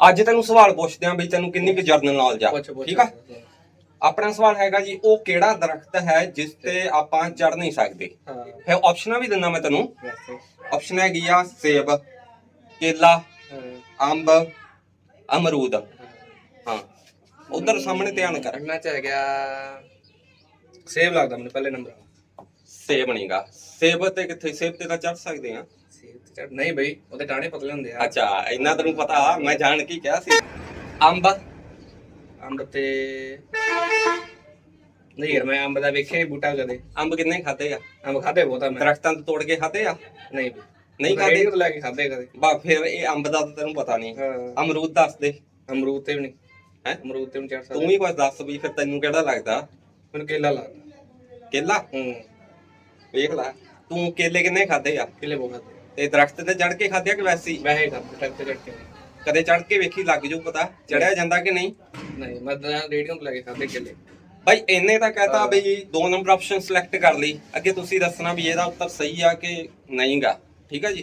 ਅੱਜ ਤੈਨੂੰ ਸਵਾਲ ਪੁੱਛਦੇ ਆਂ ਬਈ ਤੈਨੂੰ ਕਿੰਨੀ ਕੁ ਜਰਨਲ ਨੌਲੇਜ ਆ ਪੁੱਛ ਪੁੱਛ ਠੀਕ ਆ? ਆਪਣਾ ਸਵਾਲ ਹੈਗਾ ਜੀ ਉਹ ਕਿਹੜਾ ਦਰਖਤ ਹੈ ਜਿਸ ਤੇ ਆਪਾਂ ਚੜ ਨਹੀਂ ਸਕਦੇ? ਹਾਂ। ਫਿਰ ਆਪਸ਼ਨਾਂ ਵੀ ਦਿੰਦਾ ਮੈਂ ਤੈਨੂੰ। ਵੈਸੇ ਆਪਸ਼ਨ ਹੈਗੀ ਆ ਸੇਬ ਕੇਲਾ ਹਾਂ। ਅੰਬ ਅਮਰੂਦ। ਹਾਂ। ਉਧਰ ਸਾਹਮਣੇ ਧਿਆਨ ਕਰ। ਕਰਨਾ ਚਾਹ ਗਿਆ ਸੇਵ ਲੱਗਦਾ ਮੈਨੂੰ ਪਹਿਲੇ ਨੰਬਰ ਸੇਬ ਨਹੀਂਗਾ ਸੇਬ ਤੇ ਕਿੱਥੇ ਸੇਬ ਤੇ ਤਾਂ ਚੜ ਸਕਦੇ ਆ। ਨਹੀਂ ਬਈ ਉਹਦੇ ਟਾਣੇ ਪਤਲੇ ਹੁੰਦੇ ਆ। ਅੱਛਾ ਇੰਨਾ ਤੈਨੂੰ ਪਤਾ ਮੈਂ ਜਾਣ ਕੇ ਕਿਹਾ ਸੀ। ਅੰਬ। ਅੰਬ ਤੇ ਨਹੀਂ ਯਾਰ ਮੈਂ ਅੰਬ ਦਾ ਵੇਖਿਆ ਨਹੀਂ ਬੂਟਾ ਕਦੇ। ਅੰਬ ਕਿੰਨੇ ਖਾਦੇ ਆ? ਅੰਬ ਖਾਦੇ ਬਹੁਤਾ ਮੈਂ। ਦਰਖਤਾਂ ਤੋਂ ਤੋੜ ਕੇ ਖਾਦੇ ਆ? ਨਹੀਂ ਬਈ। ਨਹੀਂ ਖਾਦੇ ਤੋਂ ਲੈ ਕੇ ਖਾਦੇ ਕਦੇ। ਬਾ ਫਿਰ ਇਹ ਅੰਬ ਦਾ ਤਾਂ ਤੈਨੂੰ ਪਤਾ ਨਹੀਂ। ਹਾਂ। ਅਮਰੂਦ ਦੱਸ ਦੇ। ਅਮਰੂਦ ਤੇ ਵੀ ਨਹੀਂ। ਹੈ? ਅਮਰੂਦ ਤੇ ਵੀ ਚੜ ਤੂੰ ਸਕਦਾ। ਵੀ ਕੁਝ ਦੱਸ ਵੀ ਫਿਰ ਤੈਨੂੰ ਕਿਹੜਾ ਲੱਗਦਾ? ਮੈਨੂੰ ਕੇਲਾ ਲੱਗਦਾ ਕੇਲਾ? ਹੂੰ। ਵੇਖ ਲੈ। ਤੂੰ ਕੇਲੇ ਕਿੰਨੇ ਖਾਦੇ ਆ? ਕਿਲੇ ਬਹੁਤ ਖਾਦੇ ਤੇ ਦਰਖਤ ਤੇ ਚੜ ਕੇ ਖਾਦੇ ਆ ਕਿ ਵੈਸੀ ਵੈਸੇ ਖਾਦੇ ਟੱਕ ਤੇ ਚੜ ਕੇ। ਨਹੀਂ। ਕਦੇ ਚੜ ਕੇ ਵੇਖੀ ਲੱਗ ਜੂ ਪਤਾ ਚੜਿਆ ਜਾਂਦਾ ਕਿ ਨਹੀਂ? ਨਹੀਂ ਮੈਂ ਤਾਂ ਰੇਡੀਓ ਤੋਂ ਲੈ ਕੇ ਖਾਦੇ ਕੇਲੇ। ਭਾਈ ਇੰਨੇ ਤਾਂ ਕਹਤਾ ਬਈ ਦੋ ਨੰਬਰ ਆਪਸ਼ਨ ਸਿਲੈਕਟ ਕਰ ਲਈ। ਅੱਗੇ ਤੁਸੀਂ ਦੱਸਣਾ ਵੀ ਇਹਦਾ ਉੱਤਰ ਸਹੀ ਆ ਕਿ ਨਹੀਂਗਾ। ਠੀਕ ਆ ਜੀ?